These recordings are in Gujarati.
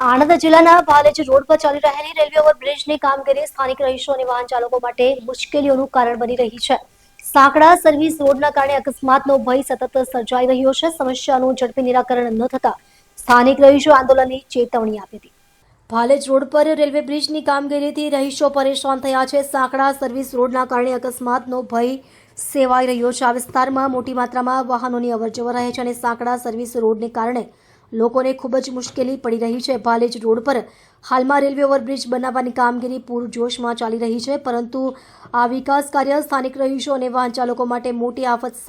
આણંદ જિલ્લાના ભાલેજ રોડ પર ચાલી રહેલી રેલવે ઓવરબ્રિજની કામગીરી સ્થાનિક રહીશો અને વાહન ચાલકો માટે મુશ્કેલીઓનું કારણ બની રહી છે. સાંકડા સર્વિસ રોડના કારણે અકસ્માતનો ભય સતત સર્જાઈ રહ્યો છે. સમસ્યાનું ઝડપી નિરાકરણ ન થતા સ્થાનિક રહીશો આંદોલનની ચેતવણી આપી હતી. ભાલેજ રોડ પર રેલવે બ્રિજની કામગીરીથી રહીશો પરેશાન થયા છે. સાંકડા સર્વિસ રોડના કારણે અકસ્માતનો ભય સેવાઈ રહ્યો છે. આ વિસ્તારમાં મોટી માત્રામાં વાહનોની અવરજવર રહે છે અને સાંકડા સર્વિસ રોડને કારણે લોકોને ખૂબ જ મુશ્કેલી પડી રહી છે. ભાલેજ રોડ પર હાલમાં રેલવે ઓવરબ્રિજ બનાવવાની કામગીરી પૂરજોશમાં ચાલી રહી છે, પરંતુ આ વિકાસ કાર્ય સ્થાનિક રહીશો અને વાહન ચાલકો માટે મોટી આફત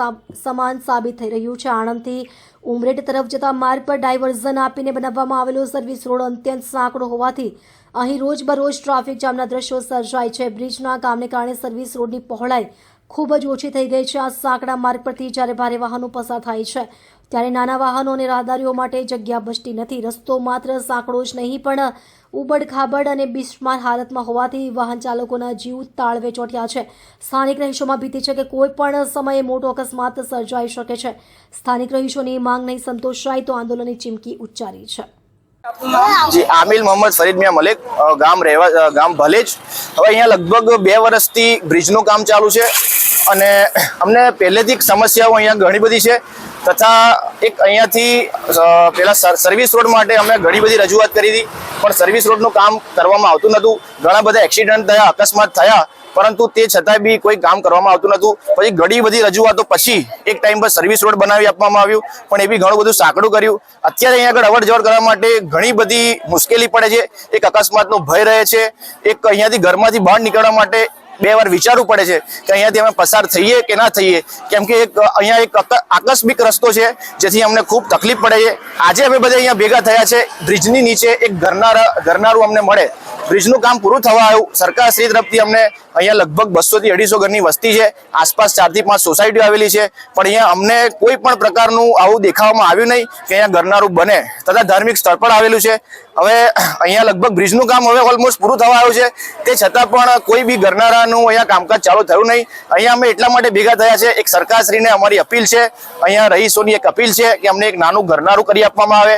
સમાન સાબિત થઈ રહ્યું છે. આણંદથી ઉમરેઠ તરફ જતા માર્ગ પર ડાયવર્ઝન આપીને બનાવવામાં આવેલો સર્વિસ રોડ અત્યંત સાંકડો હોવાથી અહીં રોજબરોજ ટ્રાફિક જામના દ્રશ્યો સર્જાય છે. બ્રિજના કામને કારણે સર્વિસ રોડની પહોળાઈ ખૂબ જ ઓછી થઈ ગઈ છે. આ સાંકડા માર્ગ પરથી જ્યારે ભારે વાહનો પસાર થાય છે ત્યારે નાના વાહનો અને રાહદારીઓ માટે જગ્યા બચતી નથી. રસ્તો માત્ર સાંકડો જ નહીં, પણ ઉબડ ખાબડ અને બિસ્માર હાલતમાં હોવાથી વાહન ચાલકોના જીવ તાળવે ચોટ્યા છે. સ્થાનિક રહીશોમાં ભીતિ છે કે કોઈ પણ સમયે મોટો અકસ્માત સર્જાઈ શકે છે. સ્થાનિક રહીશોની માંગ નહીં સંતોષાય તો આંદોલનની ચીમકી ઉચ્ચારી છે. જી, આમિલ મોહમ્મદ ફરીદ મિયા મલિક ગામ રહેવા ગામ ભલેજ. હવે અહીંયા લગભગ બે વર્ષથી બ્રિજનું કામ ચાલુ છે. અને અમને પહેલેથી સમસ્યાઓ અહીંયા ઘણી બધી છે, તથા એક અહીંયાથી પહેલાં સર્વિસ રોડ માટે અમે ઘણી બધી રજૂઆત કરી હતી, પણ સર્વિસ રોડનું કામ કરવામાં આવતું નહોતું. ઘણા બધા એક્સિડન્ટ થયા, અકસ્માત થયા, પરંતુ તે છતાંય બી કોઈ કામ કરવામાં આવતું નહોતું. પછી ઘણી બધી રજૂઆતો પછી એક ટાઈમ પર સર્વિસ રોડ બનાવી આપવામાં આવ્યું, પણ એ બી ઘણું બધું સાંકડું કર્યું. અત્યારે અહીંયા આગળ અવર જવર કરવા માટે ઘણી બધી મુશ્કેલી પડે છે. એક અકસ્માતનો ભય રહે છે. એક અહીંયાથી ઘરમાંથી બહાર નીકળવા માટે બે વાર વિચારવું પડે છે કે અહીંયાથી અમે પસાર થઈએ કે ના થઈએ. કેમ કે એક, અહીંયા એક આકસ્મિક રસ્તો છે, જેથી અમને ખૂબ તકલીફ પડે છે. આજે અમે બધા અહીંયા ભેગા થયા છે. બ્રિજની નીચે એક ઘરનારા, ઘરનારું અમને મળે. બ્રિજનું કામ પૂરું થવા આવ્યું. સરકારશ્રી તરફથી અમને અહીંયા લગભગ બસોથી અઢીસો ઘરની વસ્તી છે. આસપાસ ચારથી પાંચ સોસાયટીઓ આવેલી છે. પણ અહીંયા અમને કોઈ પણ પ્રકારનું આવું દેખાવામાં આવ્યું નહીં કે અહીંયા ઘરનારું બને. તથા ધાર્મિક સ્થળ પણ આવેલું છે. હવે અહીંયા લગભગ બ્રિજનું કામ હવે ઓલમોસ્ટ પૂરું થવા આવ્યું છે. તે છતાં પણ કોઈ બી ઘરનારાનું અહીંયા કામકાજ ચાલુ થયું નહીં. અહીંયા અમે એટલા માટે ભેગા થયા છે. એક સરકારશ્રીને અમારી અપીલ છે. અહીંયા રહીશોની એક અપીલ છે કે અમને એક નાનું ઘરનારું કરી આપવામાં આવે.